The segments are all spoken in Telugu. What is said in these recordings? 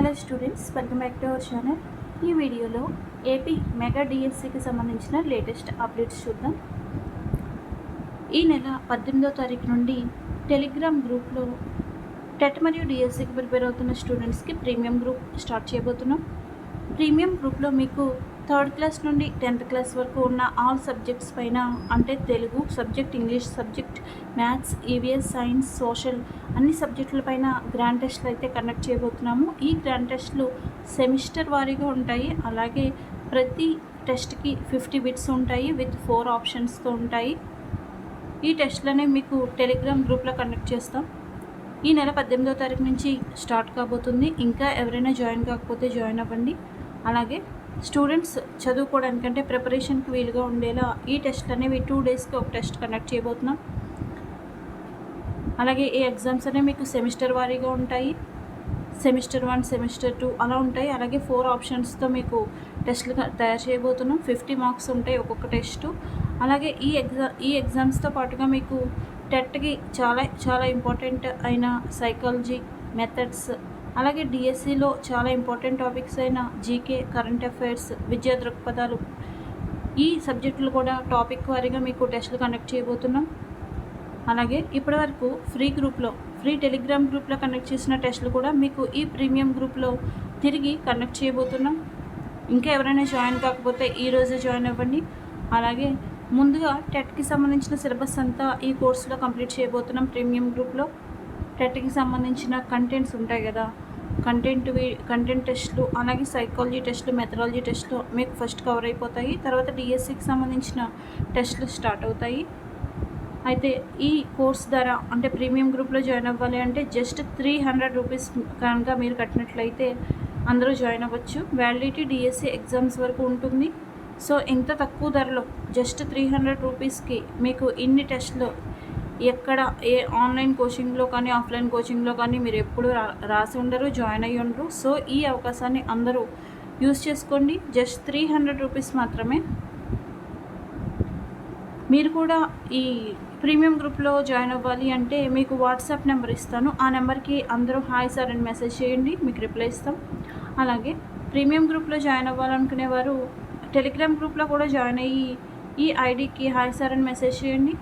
Hello students welcome back to our channel ఈ వీడియోలో ఏపీ మెగా డిఎస్సికి సంబంధించిన లేటెస్ట్ అప్డేట్స్ చూద్దాం. ఈ నెల పద్దెనిమిదో తారీఖు నుండి టెలిగ్రామ్ గ్రూప్లో టెట్ మరియు డిఎస్సికి ప్రిపేర్ అవుతున్న స్టూడెంట్స్కి ప్రీమియం గ్రూప్ స్టార్ట్ చేయబోతున్నాం. ప్రీమియం గ్రూప్లో మీకు థర్డ్ క్లాస్ నుండి టెన్త్ క్లాస్ వరకు ఉన్న ఆల్ సబ్జెక్ట్స్ పైన అంటే Telugu subject English subject maths EVS science social అన్ని సబ్జెక్టుల పైన గ్రాండ్ టెస్ట్లు అయితే కండక్ట్ చేయబోతున్నాము. ఈ గ్రాండ్ టెస్ట్లు సెమిస్టర్ వారీగా ఉంటాయి. అలాగే ప్రతి టెస్ట్కి ఫిఫ్టీ బిట్స్ ఉంటాయి విత్ ఫోర్ ఆప్షన్స్తో ఉంటాయి. ఈ టెస్ట్లనే మీకు టెలిగ్రామ్ గ్రూప్లో కండక్ట్ చేస్తాం. ఈ నెల పద్దెనిమిదో తారీఖు నుంచి స్టార్ట్ కాబోతుంది. ఇంకా ఎవరైనా జాయిన్ కాకపోతే జాయిన్ అవ్వండి. అలాగే స్టూడెంట్స్ చదువుకోవడానికంటే ప్రిపరేషన్కి వీలుగా ఉండేలా ఈ టెస్ట్లు అనేవి టూ డేస్కి ఒక టెస్ట్ కండక్ట్ చేయబోతున్నాం. అలాగే ఈ ఎగ్జామ్స్ అనేవి మీకు సెమిస్టర్ వారీగా ఉంటాయి. సెమిస్టర్ వన్ సెమిస్టర్ టూ అలా ఉంటాయి. అలాగే ఫోర్ ఆప్షన్స్తో మీకు టెస్ట్లు తయారు చేయబోతున్నాం. ఫిఫ్టీ మార్క్స్ ఉంటాయి ఒక్కొక్క టెస్ట్. అలాగే ఈ ఎగ్జా ఈ ఎగ్జామ్స్తో పాటుగా మీకు టెట్కి చాలా చాలా ఇంపార్టెంట్ అయిన సైకాలజీ మెథడ్స్ అలాగే డిఎస్సిలో చాలా ఇంపార్టెంట్ టాపిక్స్ అయిన జీకే కరెంట్ అఫైర్స్ విద్యా దృక్పథాలు ఈ సబ్జెక్టులు కూడా టాపిక్ వారీగా మీకు టెస్టులు కండక్ట్ చేయబోతున్నాం. అలాగే ఇప్పటివరకు ఫ్రీ గ్రూప్లో ఫ్రీ టెలిగ్రామ్ గ్రూప్లో కండక్ట్ చేసిన టెస్టులు కూడా మీకు ఈ ప్రీమియం గ్రూప్లో తిరిగి కండక్ట్ చేయబోతున్నాం. ఇంకా ఎవరైనా జాయిన్ కాకపోతే ఈరోజే జాయిన్ అవ్వండి. అలాగే ముందుగా టెట్కి సంబంధించిన సిలబస్ అంతా ఈ కోర్సులో కంప్లీట్ చేయబోతున్నాం ప్రీమియం గ్రూప్లో టెట్కి సంబంధించిన కంటెంట్స్ ఉంటాయి కదా. కంటెంట్ కంటెంట్ టెస్ట్లు అలాగే సైకాలజీ టెస్ట్లు మెథడాలజీ టెస్ట్లు మీకు ఫస్ట్ కవర్ అయిపోతాయి. తర్వాత డిఎస్సికి సంబంధించిన టెస్ట్లు స్టార్ట్ అవుతాయి. అయితే ఈ కోర్స్ ధర అంటే ప్రీమియం గ్రూప్లో జాయిన్ అవ్వాలి అంటే జస్ట్ త్రీ హండ్రెడ్ రూపీస్ కనుక మీరు కట్టినట్లయితే అందరూ జాయిన్ అవ్వచ్చు. వ్యాలిడిటీ డిఎస్సి ఎగ్జామ్స్ వరకు ఉంటుంది. సో ఇంత తక్కువ ధరలో జస్ట్ త్రీ హండ్రెడ్ రూపీస్కి మీకు ఇన్ని టెస్ట్లు ఎక్కడ ఏ ఆన్లైన్ కోచింగ్లో కానీ ఆఫ్లైన్ కోచింగ్లో కానీ మీరు ఎప్పుడు రా రాసి ఉండరు జాయిన్ అయ్యి ఉండరు. సో ఈ అవకాశాన్ని అందరూ యూస్ చేసుకోండి. జస్ట్ త్రీ హండ్రెడ్ రూపీస్ మాత్రమే. మీరు కూడా ఈ ప్రీమియం గ్రూప్లో జాయిన్ అవ్వాలి అంటే మీకు వాట్సాప్ నెంబర్ ఇస్తాను. ఆ నెంబర్కి అందరూ హాయ్ సార్ అని మెసేజ్ చేయండి మీకు రిప్లై ఇస్తాం. అలాగే ప్రీమియం గ్రూప్లో జాయిన్ అవ్వాలనుకునే వారు టెలిగ్రామ్ గ్రూప్లో కూడా జాయిన్ అయ్యి ఈ ఐడికి హాయ్ సార్ అని మెసేజ్ చేయండి.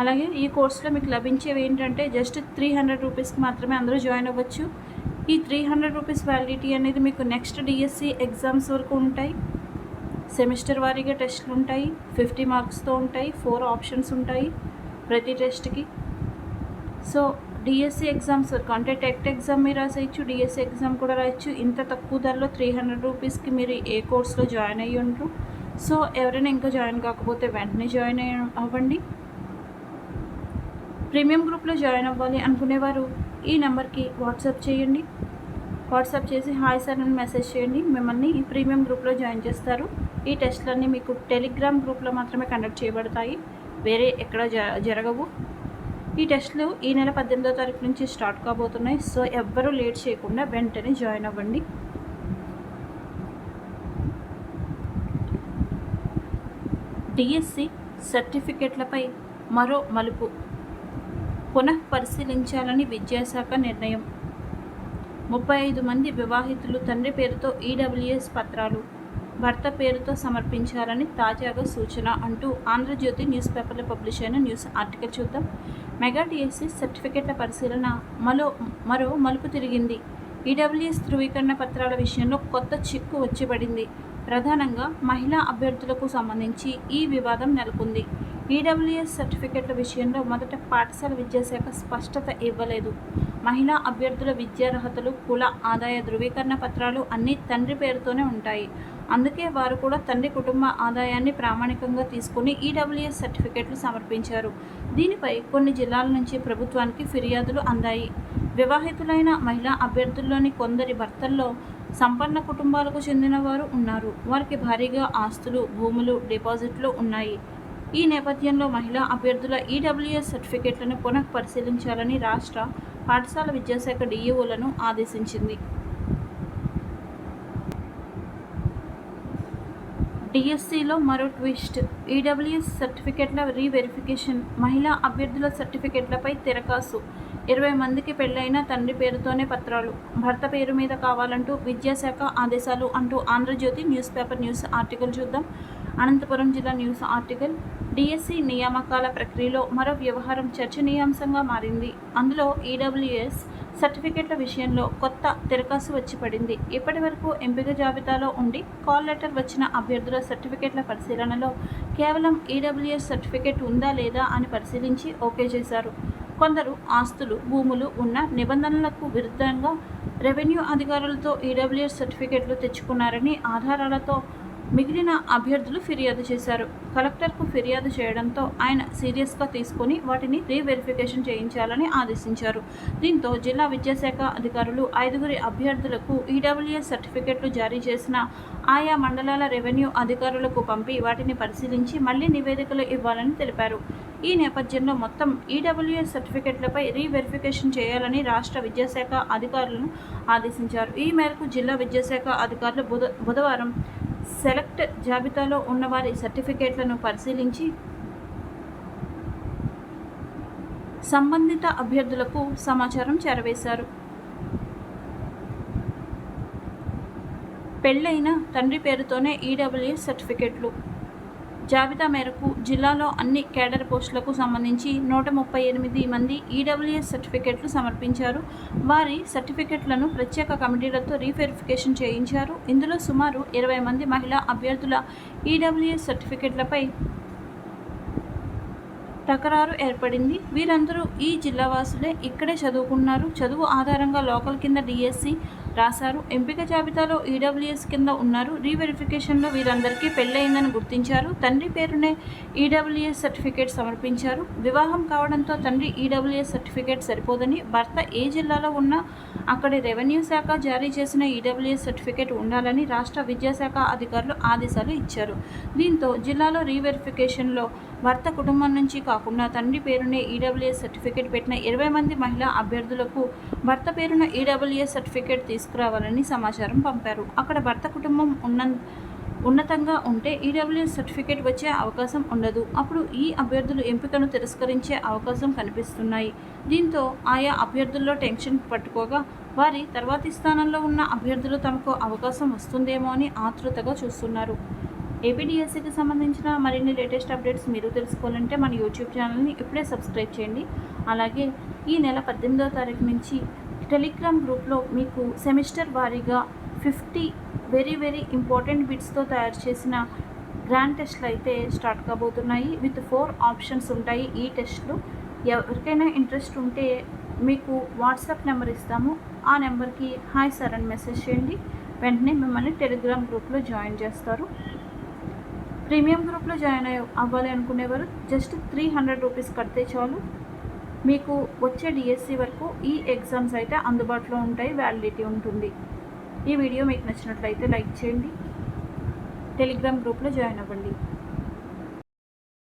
అలాగే ఈ కోర్సులో మీకు లభించేవి ఏంటంటే జస్ట్ త్రీ హండ్రెడ్ రూపీస్కి మాత్రమే అందరూ జాయిన్ అవ్వచ్చు. ఈ త్రీ హండ్రెడ్ రూపీస్ వ్యాలిడిటీ అనేది మీకు నెక్స్ట్ డిఎస్సి ఎగ్జామ్స్ వరకు ఉంటాయి. సెమిస్టర్ వారీగా టెస్ట్లు ఉంటాయి. ఫిఫ్టీ మార్క్స్తో ఉంటాయి. ఫోర్ ఆప్షన్స్ ఉంటాయి ప్రతి టెస్ట్కి సో డిఎస్సి ఎగ్జామ్స్ వరకు అంటే టెట్ ఎగ్జామ్ మీరు రాసేయచ్చు. డిఎస్సి ఎగ్జామ్ కూడా రాయొచ్చు. ఇంత తక్కువ ధరలో త్రీ హండ్రెడ్ రూపీస్కి మీరు ఏ కోర్స్లో జాయిన్ అయ్యి ఉంటారు సో ఎవరైనా ఇంకా జాయిన్ కాకపోతే వెంటనే జాయిన్ అవ్వండి. ప్రీమియం గ్రూప్లో జాయిన్ అవ్వాలి అనుకునేవారు ఈ నెంబర్కి వాట్సాప్ చేయండి. వాట్సాప్ చేసి హాయ్ సార్ అని మెసేజ్ చేయండి. మిమ్మల్ని ఈ ప్రీమియం గ్రూప్లో జాయిన్ చేస్తారు. ఈ టెస్ట్లన్నీ మీకు టెలిగ్రామ్ గ్రూప్లో మాత్రమే కండక్ట్ చేయబడతాయి. వేరే ఎక్కడ జ జరగవు. ఈ టెస్ట్లు ఈ నెల పద్దెనిమిదో తారీఖు నుంచి స్టార్ట్ కాబోతున్నాయి. సో ఎవ్వరూ లేట్ చేయకుండా వెంటనే జాయిన్ అవ్వండి. డిఎస్సి సర్టిఫికెట్లపై మరో మలుపు. పునః పరిశీలించాలని విద్యాశాఖ నిర్ణయం. ముప్పై ఐదు మంది వివాహితులు తండ్రి పేరుతో ఈడబ్ల్యూఎస్ పత్రాలు భర్త పేరుతో సమర్పించాలని తాజాగా సూచన అంటూ ఆంధ్రజ్యోతి న్యూస్ పేపర్లో పబ్లిష్ అయిన న్యూస్ ఆర్టికల్ చూద్దాం. మెగా డిఎస్సి సర్టిఫికెట్ల పరిశీలన మరో మరో మలుపు తిరిగింది. ఈడబ్ల్యూఎస్ ధృవీకరణ పత్రాల విషయంలో కొత్త చిక్కు వచ్చిపడింది ప్రధానంగా మహిళా అభ్యర్థులకు సంబంధించి ఈ వివాదం నెలకొంది. ఈడబ్ల్యూఎస్ సర్టిఫికెట్ల విషయంలో మొదట పాఠశాల విద్యాశాఖ స్పష్టత ఇవ్వలేదు. మహిళా అభ్యర్థుల విద్యార్హతలు కుల ఆదాయ ధృవీకరణ పత్రాలు అన్నీ తండ్రి పేరుతోనే ఉంటాయి. అందుకే వారు కూడా తండ్రి కుటుంబ ఆదాయాన్ని ప్రామాణికంగా తీసుకుని ఈడబ్ల్యూఎస్ సర్టిఫికెట్లు సమర్పించారు. దీనిపై కొన్ని జిల్లాల నుంచి ప్రభుత్వానికి ఫిర్యాదులు అందాయి. వివాహితులైన మహిళా అభ్యర్థుల్లోని కొందరి భర్తల్లో సంపన్న కుటుంబాలకు చెందిన వారు ఉన్నారు. వారికి భారీగా ఆస్తులు భూములు డిపాజిట్లు ఉన్నాయి. ఈ నేపథ్యంలో మహిళా అభ్యర్థుల ఈడబ్ల్యూఎస్ సర్టిఫికెట్లను పునః పరిశీలించాలని రాష్ట్ర పాఠశాల విద్యాశాఖ డిఈఓలను ఆదేశించింది. డిఎస్సిలో మరో ట్విస్ట్. ఈడబ్ల్యూఎస్ సర్టిఫికెట్ల రీవెరిఫికేషన్. మహిళా అభ్యర్థుల సర్టిఫికెట్లపై తెరకాసు. ఇరవై మందికి పెళ్ళైన తండ్రి పేరుతోనే పత్రాలు. భర్త పేరు మీద కావాలంటూ విద్యాశాఖ ఆదేశాలు అంటూ Andhra Jyothy news paper news article చూద్దాం. అనంతపురం జిల్లా న్యూస్ ఆర్టికల్. డిఎస్సి నియామకాల ప్రక్రియలో మరో వ్యవహారం చర్చనీయాంశంగా మారింది. అందులో ఈడబ్ల్యూఎస్ సర్టిఫికెట్ల విషయంలో కొత్త తిరకాసు వచ్చి పడింది. ఇప్పటి వరకు ఎంపిక జాబితాలో ఉండి కాల్ లెటర్ వచ్చిన అభ్యర్థుల సర్టిఫికెట్ల పరిశీలనలో కేవలం ఈడబ్ల్యూఎస్ సర్టిఫికెట్ ఉందా లేదా అని పరిశీలించి ఓకే చేశారు. కొందరు ఆస్తులు భూములు ఉన్న నిబంధనలకు విరుద్ధంగా రెవెన్యూ అధికారులతో ఈడబ్ల్యూఎస్ సర్టిఫికెట్లు తెచ్చుకున్నారని ఆధారాలతో మిగిలిన అభ్యర్థులు ఫిర్యాదు చేశారు. కలెక్టర్కు ఫిర్యాదు చేయడంతో ఆయన సీరియస్గా తీసుకొని వాటిని రీవెరిఫికేషన్ చేయించాలని ఆదేశించారు. దీంతో జిల్లా విద్యాశాఖ అధికారులు ఐదుగురి అభ్యర్థులకు ఈడబ్ల్యూఎస్ సర్టిఫికెట్లు జారీ చేసిన ఆయా మండలాల రెవెన్యూ అధికారులకు పంపి వాటిని పరిశీలించి మళ్ళీ నివేదికలు ఇవ్వాలని తెలిపారు. ఈ నేపథ్యంలో మొత్తం ఈడబ్ల్యూఎస్ సర్టిఫికెట్లపై రీవెరిఫికేషన్ చేయాలని రాష్ట్ర విద్యాశాఖ అధికారులను ఆదేశించారు. ఈ మేరకు జిల్లా విద్యాశాఖ అధికారులు బుధ బుధవారం సెలెక్ట్ జాబితాలో ఉన్నవారి సర్టిఫికేట్లను పరిశీలించి సంబంధిత అభ్యర్థులకు సమాచారం చేరవేశారు. పెళ్ళైన తండ్రి పేరుతోనే ఈడబ్ల్యూఎస్ సర్టిఫికెట్లు జాబితా మేరకు జిల్లాలో అన్ని కేడర్ పోస్టులకు సంబంధించి నూట ముప్పై ఎనిమిది మంది ఈడబ్ల్యూఎస్ సర్టిఫికెట్లు సమర్పించారు. వారి సర్టిఫికెట్లను ప్రత్యేక కమిటీలతో రీవెరిఫికేషన్ చేయించారు. ఇందులో సుమారు ఇరవై మంది మహిళా అభ్యర్థుల ఈడబ్ల్యూఎస్ సర్టిఫికెట్లపై తకరారు ఏర్పడింది. వీరందరూ ఈ జిల్లా వాసులే ఇక్కడే చదువుకున్నారు. చదువు ఆధారంగా లోకల్ కింద డిఎస్సి రాశారు. ఎంపిక జాబితాలో ఈడబ్ల్యూఎస్ కింద ఉన్నారు. రీవెరిఫికేషన్లో వీరందరికీ పెళ్ళయిందని గుర్తించారు. తండ్రి పేరునే ఈడబ్ల్యూఎస్ సర్టిఫికేట్ సమర్పించారు. వివాహం కావడంతో తండ్రి ఈడబ్ల్యూఎస్ సర్టిఫికేట్ సరిపోదని భర్త ఏ జిల్లాలో ఉన్నా అక్కడి రెవెన్యూ శాఖ జారీ చేసిన ఈడబ్ల్యూఎస్ సర్టిఫికేట్ ఉండాలని రాష్ట్ర విద్యాశాఖ అధికారులు ఆదేశాలు ఇచ్చారు. దీంతో జిల్లాలో రీవెరిఫికేషన్లో భర్త కుటుంబం నుంచి కాకుండా తండ్రి పేరునే ఈడబ్ల్యూఎస్ సర్టిఫికేట్ పెట్టిన ఇరవై మంది మహిళా అభ్యర్థులకు భర్త పేరున ఈడబ్ల్యూఎస్ సర్టిఫికేట్ తీసుకురావాలని సమాచారం పంపారు. అక్కడ భర్త కుటుంబం ఉన్న ఉన్నతంగా ఉంటే ఈడబ్ల్యూఎస్ సర్టిఫికేట్ వచ్చే అవకాశం ఉండదు. అప్పుడు ఈ అభ్యర్థులు ఎంపికను తిరస్కరించే అవకాశం కనిపిస్తున్నాయి. దీంతో ఆయా అభ్యర్థుల్లో టెన్షన్ పట్టుకోగా వారి తర్వాతి స్థానంలో ఉన్న అభ్యర్థులు తమకు అవకాశం వస్తుందేమో అని ఆతృతగా చూస్తున్నారు. ఏపీడిఎస్సికి సంబంధించిన మరిన్ని లేటెస్ట్ అప్డేట్స్ మీరు తెలుసుకోవాలంటే మన యూట్యూబ్ ఛానల్ని ఇప్పుడే సబ్స్క్రైబ్ చేయండి. అలాగే ఈ నెల పద్దెనిమిదవ తారీఖు నుంచి టెలిగ్రామ్ గ్రూప్లో మీకు సెమిస్టర్ వారీగా ఫిఫ్టీ వెరీ వెరీ ఇంపార్టెంట్ బిట్స్తో తయారు చేసిన గ్రాండ్ టెస్ట్లు అయితే స్టార్ట్ కాబోతున్నాయి. విత్ ఫోర్ ఆప్షన్స్ ఉంటాయి ఈ టెస్ట్లు. ఎవరికైనా ఇంట్రెస్ట్ ఉంటే మీకు వాట్సాప్ నెంబర్ ఇస్తాము. ఆ నెంబర్కి హాయ్ సార్ అని మెసేజ్ చేయండి. వెంటనే మిమ్మల్ని టెలిగ్రామ్ గ్రూప్లో జాయిన్ చేస్తారు. ప్రీమియం గ్రూప్లో జాయిన్ అయ్యి అవ్వాలి అనుకునేవారు జస్ట్ త్రీ హండ్రెడ్ రూపీస్ కడితే చాలు. మీకు వచ్చే డిఎస్సి వరకు ఈ ఎగ్జామ్స్ అయితే అందుబాటులో ఉంటాయి వ్యాలిడిటీ ఉంటుంది. ఈ వీడియో మీకు నచ్చినట్లయితే లైక్ చేయండి. టెలిగ్రామ్ గ్రూప్లో జాయిన్ అవ్వండి.